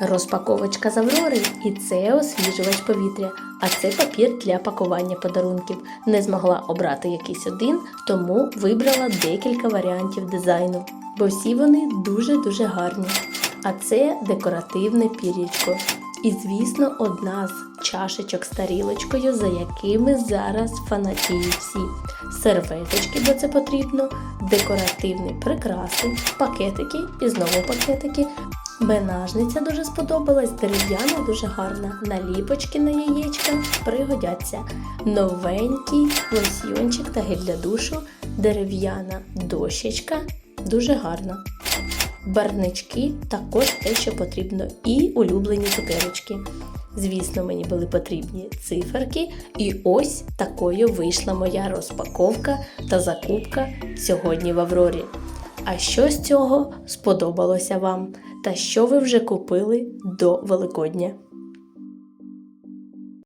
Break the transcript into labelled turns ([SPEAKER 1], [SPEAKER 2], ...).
[SPEAKER 1] Розпаковочка з Аврори і це освіжувач повітря, а це папір для пакування подарунків. Не змогла обрати якийсь один, тому вибрала декілька варіантів дизайну, бо всі вони дуже-дуже гарні. А це декоративне пір'ячко. І, звісно, одна з чашечок з тарілочкою, за якими зараз фанатіють всі. Серветочки, бо це потрібно, декоративні прикраси, пакетики і знову пакетики. Менажниця дуже сподобалась, дерев'яна дуже гарна. Наліпочки на яєчка пригодяться. Новенький лосьйончик та гель для душу, дерев'яна дощечка дуже гарна. Барнички також те, що потрібно, і улюблені цукерочки. Звісно, мені були потрібні циферки, і ось такою вийшла моя розпаковка та закупка сьогодні в Аврорі. А що з цього сподобалося вам? Та що ви вже купили до Великодня?